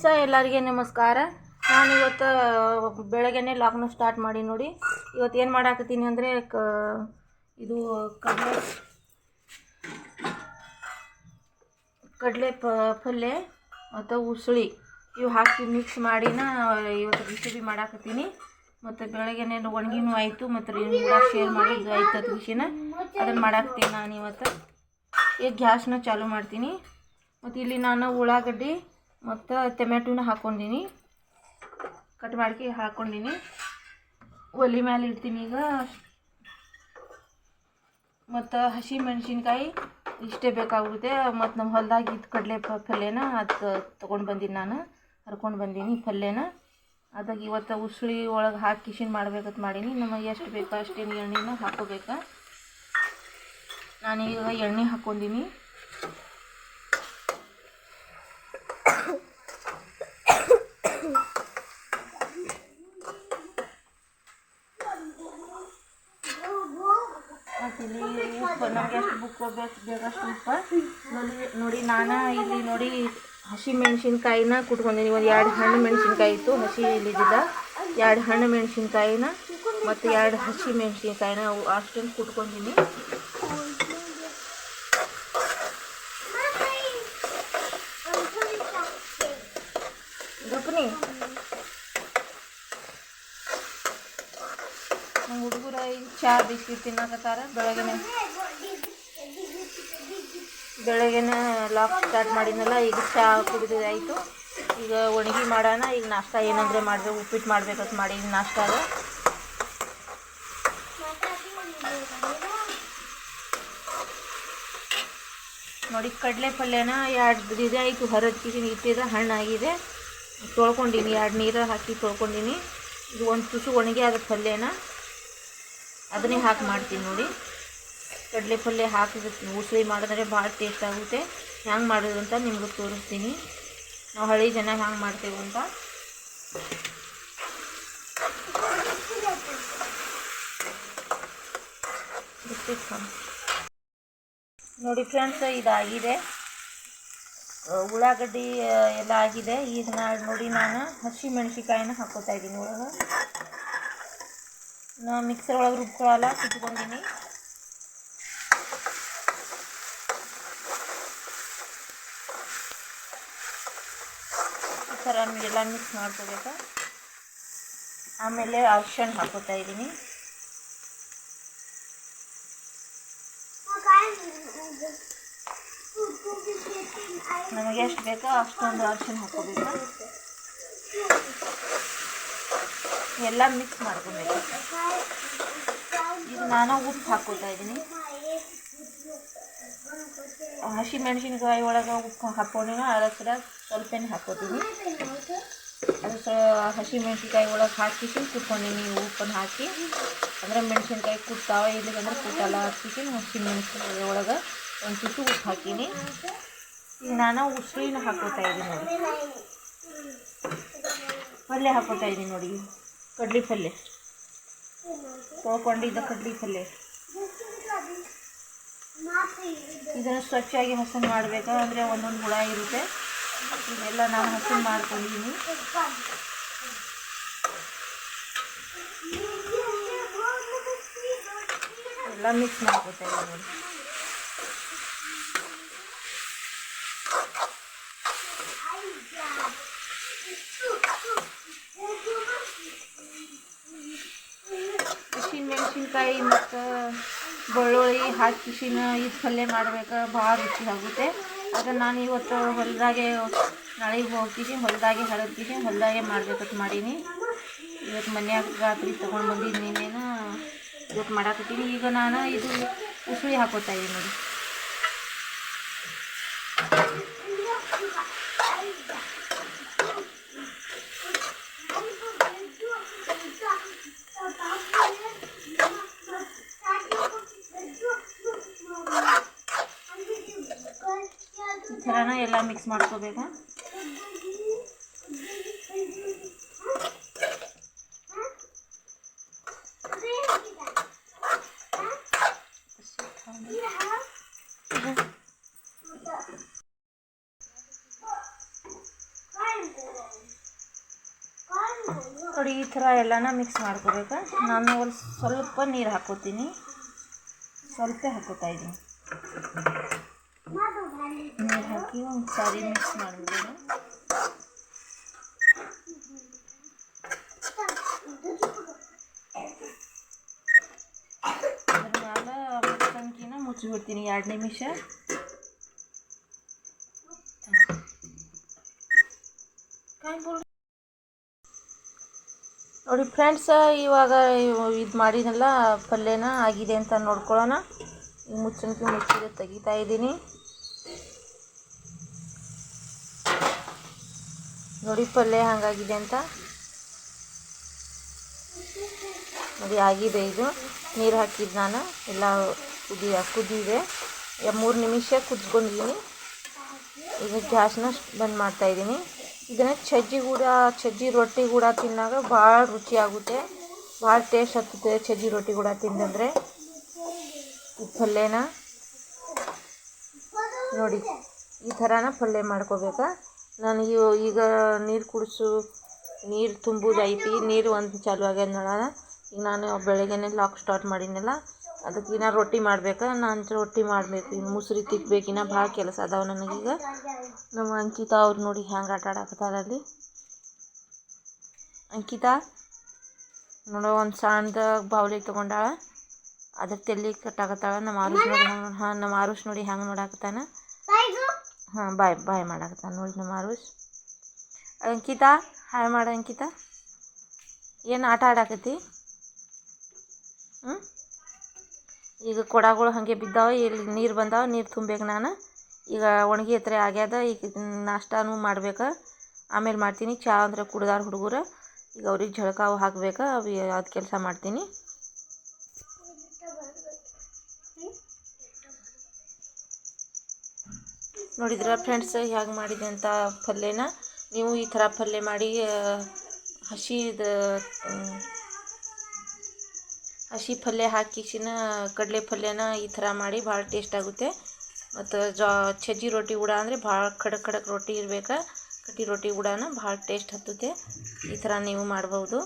ಸ ಎಲ್ಲರಿಗೆ ನಮಸ್ಕಾರ. ನಾನು ಇವತ್ತು ಬೆಳಗ್ಗೆನೆ ಲಾಗ್ನ ಸ್ಟಾರ್ಟ್ ಮಾಡಿ ನೋಡಿ. ಇವತ್ತು ಏನು ಮಾಡಾಕತ್ತೀನಿ ಅಂದರೆ, ಕ, ಇದು, ಕಡಲೆ ಕಡಲೆ ಪ ಪಲ್ಯ ಮತ್ತು ಉಸುಳಿ. ಇವು ಹಾಕಿ ಮಿಕ್ಸ್ ಮಾಡಿನ, ಇವತ್ತು ರೆಸಿಪಿ ಮಾಡಾಕತ್ತೀನಿ. ಮತ್ತು ಬೆಳಗ್ಗೆನೆ ಒಣಗಿನೂ ಆಯಿತು, ಮತ್ತು ಕೂಡ ಶೇರ್ ಮಾಡಿ ಇದು ಆಯ್ತು ಅದು ವಿಷಯನ ಅದನ್ನು ಮಾಡಾಕ್ತೀನಿ ನಾನು ಇವತ್ತು ಈಗ ಗ್ಯಾಸ್ನ ಚಾಲೂ ಮಾಡ್ತೀನಿ. ಮತ್ತು ಇಲ್ಲಿ ನಾನು ಉಳ್ಳಾಗಡ್ಡಿ ಮತ್ತು ಟೊಮೆಟೊನ ಹಾಕ್ಕೊಂಡೀನಿ ಕಟ್ ಮಾಡ್ಕಿ ಹಾಕ್ಕೊಂಡೀನಿ ಒಲೆ ಮ್ಯಾಲೆ ಇಡ್ತೀನಿ ಈಗ. ಮತ್ತು ಹಸಿ ಮೆಣಸಿನ್ಕಾಯಿ ಇಷ್ಟೇ ಬೇಕಾಗುತ್ತೆ. ಮತ್ತು ನಮ್ಮ ಹೊಲದಾಗ ಇದು ಕಡಲೆ ಪಲ್ಯನ ಅದು ತೊಗೊಂಡು ಬಂದೀನಿ ನಾನು. ಹರ್ಕೊಂಡು ಬಂದೀನಿ ಪಲ್ಯನ. ಅದಾಗ ಇವತ್ತು ಉಸುಳಿ ಒಳಗೆ ಹಾಕಿ ಕಿಶಿನ್ ಮಾಡ್ಬೇಕಂತ ಮಾಡೀನಿ. ನಮಗೆ ಎಷ್ಟು ಬೇಕೋ ಅಷ್ಟೇನು ಎಣ್ಣೆನ ಹಾಕೋಬೇಕಾ. ನಾನೀಗ ಎಣ್ಣೆ ಹಾಕ್ಕೊಂಡೀನಿ ಮತ್ತು ಇಲ್ಲಿ ಉಪ್ಪು ಬೇಗ ಉಪ್ಪು ನೋಡಿ ನೋಡಿ ನಾನು ಇಲ್ಲಿ ನೋಡಿ ಹಸಿ ಮೆಣಸಿನ್ಕಾಯಿನ ಕುಟ್ಕೊಂಡಿನಿ ಒಂದು ಎರಡು ಹಣ್ಣು ಮೆಣಸಿನ್ಕಾಯಿ ಇತ್ತು, ಹಸಿ ಇಲ್ಲಿದ್ದಿಲ್ಲ ಎರಡು ಹಣ್ಣು ಮೆಣಸಿನ್ಕಾಯಿನ ಮತ್ತು ಎರಡು ಹಸಿ ಮೆಣಸಿನ್ಕಾಯಿನ ಅಷ್ಟೊಂದು ಕುಟ್ಕೊಂಡಿನಿ ಗಪ್ನಿ ನಮ್ಮ ಹುಡುಗರ ಚಹಾ ಬಿಸ್ಕಿಟ್ ತಿನ್ನಕತ್ತಾರ ಬೆಳಗ್ಗೆನೆ ಬೆಳಗ್ಗೆನೆ ಲಾಕ್ ಸ್ಟಾರ್ಟ್ ಮಾಡಿದ್ನಲ್ಲ, ಈಗ ಚಹಾ ಕುಡಿದಾಯಿತು ಈಗ ಒಣಗಿ ಮಾಡೋಣ, ಈಗ ನಾಷ್ಟ ಏನಂದರೆ ಮಾಡಿದೆ, ಉಪ್ಪಿಟ್ಟು ಮಾಡ್ಬೇಕಂತ ಮಾಡಿ ನಾಷ್ಟಾಗ ನೋಡಿ ಕಡಲೆ ಪಲ್ಯನ ಎರಡು ಇದು ಆಯಿತು ಹರದ್ಕಿಸಿನ ಇಟ್ಟಿದ ಹಣ್ಣಾಗಿದೆ. ತೊಳ್ಕೊಂಡಿನಿ, ಎರಡು ನೀರು ಹಾಕಿ ತೊಳ್ಕೊಂಡಿನಿ. ಇದು ಒಂದು ತುಸು ಒಣಗಿ ಆದ ಪಲ್ಯನ. ಅದನ್ನೇ ಹಾಕಿ ಮಾಡ್ತೀನಿ ನೋಡಿ. ಕಡಲೆ ಪಲ್ಯ ಹಾಕಿದ ಉಸುಳಿ ಮಾಡಿದ್ರೆ ಭಾಳ ಟೇಸ್ಟ್ ಆಗುತ್ತೆ. ಹ್ಯಾಂಗೆ ಮಾಡೋದು ಅಂತ ನಿಮ್ಗೆ ತೋರಿಸ್ತೀನಿ. ನಾವು ಹಳ್ಳಿ ಜನ ಹ್ಯಾಂಗೆ ಮಾಡ್ತೇವೆ ಅಂತ. ನೋಡಿ ಫ್ರೆಂಡ್ಸ್, ಇದಾಗಿದೆ. ಉಳ್ಳಾಗಡ್ಡಿ ಎಲ್ಲ ಆಗಿದೆ. ಈಗ ನೋಡಿ ನಾನು ಹಸಿ ಮೆಣಸಿಕಾಯಿನ ಹಾಕೋತಾ ಇದ್ದೀನಿ ಒಳಗೆ. ನಾ ಮಿಕ್ಸರ್ ಒಳಗೆ ರುಬ್ಕೊಳ್ಳಲ್ಲ ಕುಟ್ಕೊಂಡಿನಿ ಥರ ಎಲ್ಲ ಮಿಕ್ಸ್ ಮಾಡ್ಕೋಬೇಕು? ಆಮೇಲೆ ಆಪ್ಷನ್ ಹಾಕೋತಾ ಇದ್ದೀನಿ. ನಮಗೆ ಎಷ್ಟು ಬೇಕೋ ಅಷ್ಟೊಂದು ಆಪ್ಷನ್ ಹಾಕೋಬೇಕು? ಎಲ್ಲ ಮಿಕ್ಸ್ ಮಾಡ್ಕೋಬೇಕು? ಈಗ ನಾನು ಉಪ್ಪು ಹಾಕೋತಾ ಇದ್ದೀನಿ. ಹಸಿ ಒಳಗೆ ಉಪ್ಪು ಹಾಕ್ಕೊಂಡಿನ? ಅದಕ್ಕೆ ಸ್ವಲ್ಪನೇ ಹಾಕೋತೀನಿ ಅದು ಹಸಿ ಮೆಣಸಿನ್ಕಾಯಿ ಒಳಗೆ ಹಾಕಿಸಿ ಕುಟ್ಕೊಂಡಿನಿ ಉಪ್ಪನ್ನು ಹಾಕಿ, ಅಂದರೆ ಮೆಣಸಿನ್ಕಾಯಿ ಕುಟ್ತಾವ ಇಲ್ಲಿಗಂದ್ರೆ ಕುಟ್ಟಲ್ಲ ಹಾಕಿಸಿ ಹಸಿ ಮೆಣಸಿನ್ಕಾಯಿ ಒಳಗೆ ಒಂದು ಚಿಟ್ಟು ಉಪ್ಪು ಹಾಕೀನಿ ನಾನು ಉಸ್ರಿನ ಹಾಕೋತಾ ಇದ್ದೀನಿ ನೋಡಿ. ಪಲ್ಯ ಹಾಕೋತಾ ಇದ್ದೀನಿ ನೋಡಿ. ಕಡ್ಲಿ ಪಲ್ಯ. ತೊಳ್ಕೊಂಡಿದ್ದ ಕಡ್ಲಿ ಪಲ್ಯ. ಇದನ್ನು ಸ್ವಚ್ಛಾಗಿ ಹಸನ್ ಮಾಡಬೇಕಾ? ಅಂದರೆ ಒಂದೊಂದು ಹುಳ ಇರುತ್ತೆ. ಇದೆಲ್ಲ ನಾನು ಹಸನ್ ಮಾಡ್ಕೊಂಡಿದ್ದೀನಿ ಎಲ್ಲ ಮಿಕ್ಸ್ ಮಾಡ್ಕೊತಾ ಇದ್ದೀನಿ ನೋಡಿ. ಹಸಿಮೆಣ್ಸಿನ್ಕಾಯಿ ಮತ್ತು ಬೆಳ್ಳುಳ್ಳಿ ಹಾಕಿ ಕಿಶಿನ ಇದು ಪಲ್ಯ ಮಾಡ್ಬೇಕು ಭಾಳ ರುಚಿ ಆಗುತ್ತೆ. ಅದನ್ನು ನಾನು ಇವತ್ತು ಹೊಲದಾಗೆ ನಾಳೆಗೆ ಹೋಗ್ತೀನಿ, ಹೊಲದಾಗೆ ಹರದ್ಕಿಸಿ ಹೊಲದಾಗೆ ಮಾಡ್ಬೇಕಂತ ಮಾಡೀನಿ. ಇವತ್ತು ಮನ್ಯಾಗ ರಾತ್ರಿ ತೊಗೊಂಡು ಬಂದಿದ್ದು ನೀನೇನು ಇವತ್ತು ಮಾಡಾಕತ್ತೀನಿ. ಈಗ ನಾನು ಇದು ಉಸುಳಿ ಹಾಕೋತಾ ಇದ್ದೀನಿ ನೋಡಿ ಈ ಥರನ ಎಲ್ಲ ಮಿಕ್ಸ್ ಮಾಡ್ಕೋಬೇಕಾ ನೋಡಿ ಈ ಥರ ಎಲ್ಲನ ಮಿಕ್ಸ್ ಮಾಡ್ಕೋಬೇಕು ನಾನು ಒಂದು ಸ್ವಲ್ಪ ನೀರು ಹಾಕೋತೀನಿ ಸ್ವಲ್ಪ ಹಾಕೋತಾ ಇದ್ದೀನಿ ನೀರು ಹಾಕಿ ಒಂದ್ಸಾರಿ ಮಿಕ್ಸ್ ಮಾಡಿಬಿಡೋಣ ಅದ್ರ ಮುಚ್ಚಿಬಿಡ್ತೀನಿ ಎರಡು ನಿಮಿಷ ನೋಡಿ ಫ್ರೆಂಡ್ಸ್ ಇವಾಗ ಇದು ಮಾಡಿದ್ನಲ್ಲ ಪಲ್ಯನ ಆಗಿದೆ ಅಂತ ನೋಡ್ಕೊಳ್ಳೋಣ ಮುಚ್ಚಣಿಕೆ ಮುಚ್ಚಿದೆ ತೆಗಿತಾ ಇದ್ದೀನಿ ನೋಡಿ, ಪಲ್ಯ ಹಂಗಾಗಿದೆ ಅಂತ. ನೋಡಿ, ಆಗಿದೆ ಇದು. ನೀರು ಹಾಕಿದ್ದು ನಾನು. ಎಲ್ಲ ಕುದಿ, ಕುದಿದೆ. ಮೂರು ನಿಮಿಷ ಕುದಿಸ್ಕೊಂಡಿದ್ದೀನಿ ಈಗ ಗ್ಯಾಸ್ನ ಬಂದ್ ಮಾಡ್ತಾಯಿದ್ದೀನಿ ಇದನ್ನು ಸಜ್ಜಿ ಕೂಡ ಸಜ್ಜಿ ರೊಟ್ಟಿ ಕೂಡ ತಿನ್ನಾಗ ಭಾಳ ರುಚಿಯಾಗುತ್ತೆ ಭಾಳ ಟೇಸ್ಟ್ ಹತ್ತುತ್ತೆ ಸಜ್ಜಿ ರೊಟ್ಟಿ ಕೂಡ ತಿಂದಂದರೆ. ಪಲ್ಯನ ನೋಡಿ, ಈ ಥರನ ಪಲ್ಯ ಮಾಡ್ಕೋಬೇಕಾ? ನನಗೆ ಈಗ ನೀರು ಕುಡಿಸು, ನೀರು ತುಂಬುದೈತಿ ನೀರು ಒಂದು ಚಾಲು ಆಗ್ಯದ ಈಗ ನಾನು ಬೆಳಗ್ಗೆನೆ ಲಾಕ್ ಸ್ಟಾರ್ಟ್ ಮಾಡೀನಲ್ಲ ಅದಕ್ಕೆ ಇನ್ನು ರೊಟ್ಟಿ ಮಾಡ್ಬೇಕು. ನಾನು ರೊಟ್ಟಿ ಮಾಡಬೇಕು, ಇನ್ನು ಮುಸ್ರೆ ತಿಕ್ಬೇಕು, ಇನ್ನೂ ಭಾಳ ಕೆಲಸ ಅದಾವೆ ನನಗೀಗ ನಮ್ಮ ಅಂಕಿತಾ ಅವ್ರು ನೋಡಿ ಹ್ಯಾಂಗೆ ಆಟ ಆಡಾಕತ್ತಾರ ಅಲ್ಲಿ. ಅಂಕಿತಾ, ನೋಡೋ ಒಂದು ಸಣ್ಣದ ಬಾವಲಿ ತೊಗೊಂಡಾಳ. ಅದಕ್ಕೆ ತೆಲ್ಲಿ ಕಟ್ಟಾಕತ್ತಾಳ. ನಮ್ಮ ಆರುಷ್ ನೋಡಿ ಹಾಂ, ನಮ್ಮ ಆರುಷ್ ನೋಡಿ ಹ್ಯಾಂಗೆ ನೋಡಾಕತ್ತಾನ. ಹಾಂ, ಬಾಯ್ ಬಾಯ್ ಮಾಡಾಕತ್ತಾನ ನೋಡಿ ನಮ್ಮ ಆರುಷ್. ಅಂಕಿತಾ, ಹಾಯ್ ಮಾಡ ಅಂಕಿತಾ. ಏನು ಆಟ ಆಡಾಕತ್ತಿ? ಹ್ಞೂ ಈಗ ಕೊಡಗಳು ಹಾಗೆ ಬಿದ್ದಾವೆ, ಇಲ್ಲಿ ನೀರು ಬಂದಾವೆ, ನೀರು ತುಂಬಬೇಕು ನಾನು. ಈಗ ಒಣಗಿ ಹತ್ರ ಆಗ್ಯದ, ಈಗ ನಾಷ್ಟಾನು ಮಾಡ್ಬೇಕು. ಆಮೇಲೆ ಮಾಡ್ತೀನಿ, ಚಾ ಅಂದ್ರೆ ಕುಡ್ದಾರ ಹುಡುಗರು. ಈಗ ಅವ್ರಿಗೆ ಜಳಕಾವು ಹಾಕ್ಬೇಕು, ಅವು ಅದು ಕೆಲಸ ಮಾಡ್ತೀನಿ. ನೋಡಿದ್ರ ಫ್ರೆಂಡ್ಸ್ ಹೇಗೆ ಮಾಡಿದೆ ಅಂತ ಪಲ್ಯನ? ನೀವು ಈ ಥರ ಪಲ್ಯ ಮಾಡಿ ಹಸಿದ ಹಸಿ ಪಲ್ಯ ಹಾಕಿಸಿನ ಕಡಲೆ ಪಲ್ಯನ ಈ ಥರ ಮಾಡಿ ಭಾಳ ಟೇಸ್ಟ್ ಆಗುತ್ತೆ. ಮತ್ತು ಜಾ, ಚಜ್ಜಿ ರೊಟ್ಟಿ ಕೂಡ ಅಂದರೆ ಭಾಳ ಖಡಕ್ ಖಡಕ್ ರೊಟ್ಟಿ ಇರ್ಬೇಕು. ಕಟ್ಟಿ ರೊಟ್ಟಿ ಕೂಡನ ಭಾಳ ಟೇಸ್ಟ್ ಹತ್ತುತ್ತೆ. ಈ ಥರ ನೀವು ಮಾಡ್ಬೋದು.